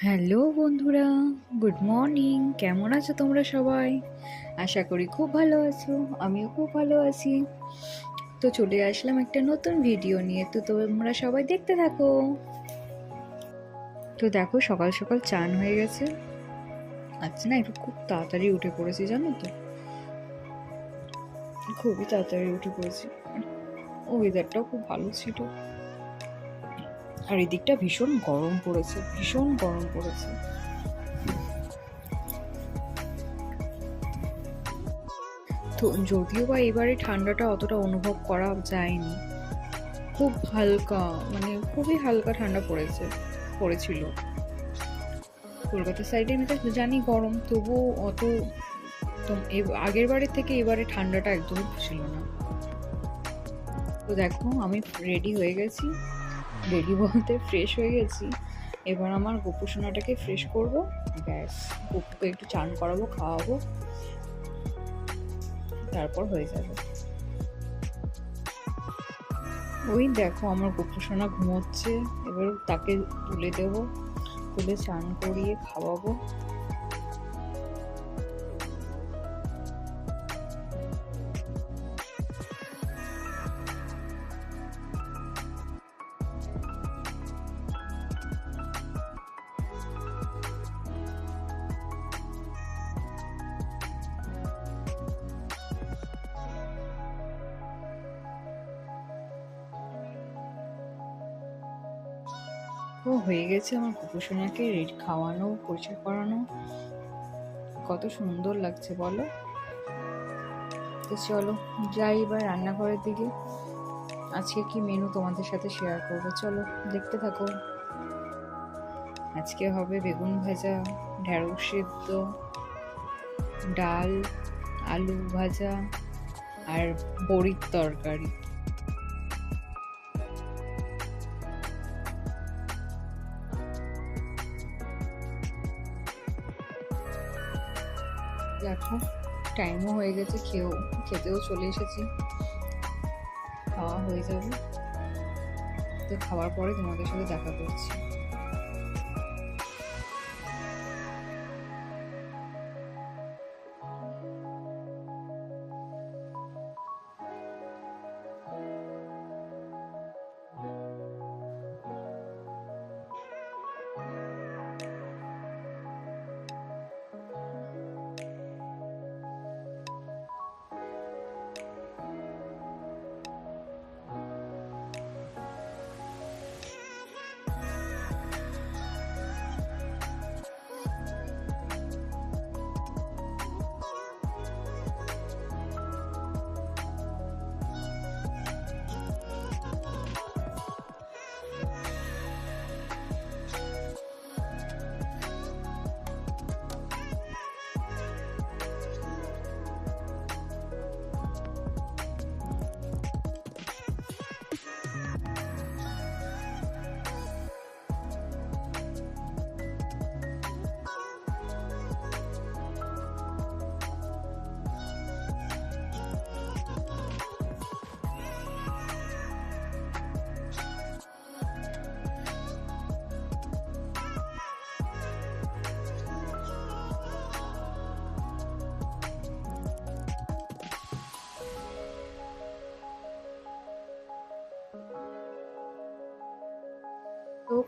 Hello বন্ধুরা, good morning. কেমন আছো তোমরা সবাই? আশা করি খুব ভালো আছো, আমিও খুব ভালো আছি। তো চলে আসলাম একটা নতুন ভিডিও নিয়ে, তো তোমরা সবাই দেখতে থাকো। তো দেখো, সকাল সকাল চান হয়ে গেছে। আচ্ছা না, একটু খুব তাড়াতাড়ি উঠে পড়েছি, জানো তো? খুবই তাড়াতাড়ি উঠে পড়েছি। ওয়েদারটাও খুব ভালো ছিল। আর এদিকটা ভীষণ গরম পড়েছে, ভীষণ গরম পড়েছে। তো যদিও বা এবারে ঠান্ডাটা অতটা অনুভব করা যায়নি, খুব হালকা মানে খুবই হালকা ঠান্ডা পড়েছে, পড়েছিল। কলকাতা সাইডে আমি তো জানি গরম, তবুও অত আগের বারের থেকে এবারে ঠান্ডাটা একদমই ছিল না। তো দেখো, আমি রেডি হয়ে গেছি। রেডি বলতে ফ্রেশ হয়ে গেছি। এবার আমার গপু সোনাটাকে ফ্রেশ করব। ব্যাস, গপুকে একটু চান করাবো, খাওয়াবো। তারপর হয়ে যাবে। ওই দেখো আমার গপু সোনা ঘুমোচ্ছে। এবার তাকে তুলে দেবো। তুলে চান করিয়ে খাওয়াবো। ও হয়ে গেছে আমার কুকুরসোনাকে রেড খাওয়ানো, পরিষ্কার করানো। কত সুন্দর লাগছে বলো। তো চলো, যাই এবার রান্নাঘরের দিকে। আজকে কি মেনু তোমাদের সাথে শেয়ার করব? চলো, দেখতে থাকো। আজকে হবে বেগুন ভাজা ঢেঁড়স সেদ্ধ, ডাল, আলু ভাজা, আর বড়ির তরকারি। দেখো টাইমও হয়ে গেছে, খেয়েও, খেতেও চলে এসেছি। খাওয়া হয়ে যাবে। তো খাওয়ার পরে তোমাদের সাথে দেখা করছি।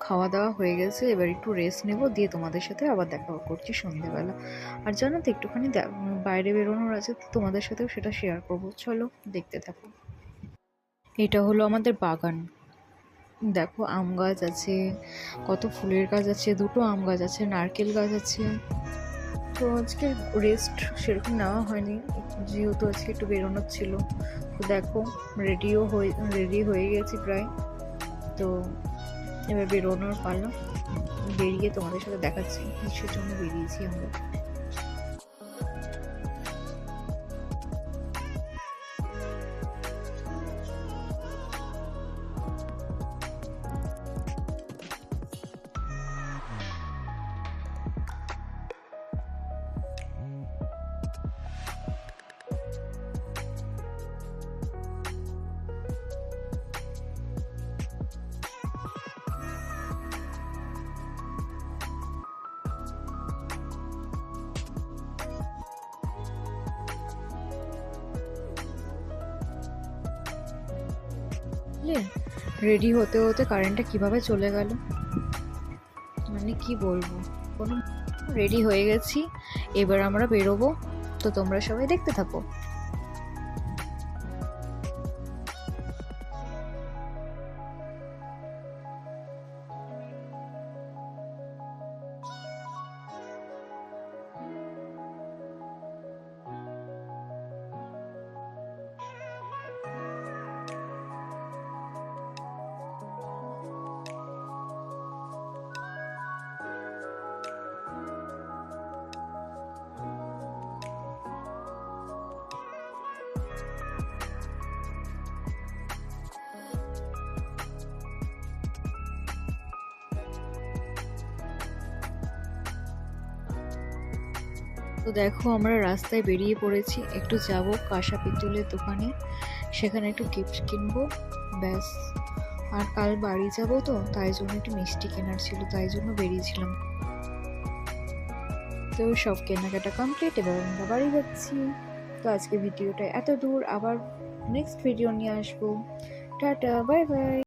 খাওয়া দাওয়া হয়ে গেছে, এবার একটু রেস্ট নেব, দিয়ে তোমাদের সাথে আবার দেখা করছি সন্ধেবেলা। আর জানো তো, একটুখানি বাইরে বেরোনোর আছে তোমাদের সাথেও সেটা শেয়ার করব। চলো, দেখতে থাকো। এটা হলো আমাদের বাগান। দেখো, আম গাছ আছে, কত ফুলের গাছ আছে, দুটো আম গাছ আছে, নারকেল গাছ আছে। তো আজকে রেস্ট সেরকম নেওয়া হয়নি, যেহেতু আজকে একটু বেরোনোর ছিল। তো দেখো রেডিও হয়ে রেডি হয়ে গেছি প্রায়। তো এবার বেরোনোর পালা। বেরিয়ে তোমাদের সাথে দেখাচ্ছি কিসের জন্য বেরিয়েছি আমরা। দেখলে রেডি হতে হতে কারেন্টটা কীভাবে চলে গেল? মানে কি বলব? কোনো রেডি হয়ে গেছি, এবার আমরা বেরোবো। তো তোমরা সবাই দেখতে থাকো। তো দেখো আমরা রাস্তায় বেরিয়ে পড়েছি। একটু যাব কাঁসা পিতলের দোকানে। সেখানে একটু গিফট কিনবো, ব্যাস। আর কাল বাড়ি যাব তো, তাই জন্য একটু মিষ্টি কেনার ছিল, তাই জন্য বেরিয়েছিলাম। তো সব কেনাকাটা কমপ্লিট এবার আমরা বাড়ি যাচ্ছি। তো আজকে ভিডিওটা এত দূর, আবার নেক্সট ভিডিও নিয়ে আসব। Tata bye bye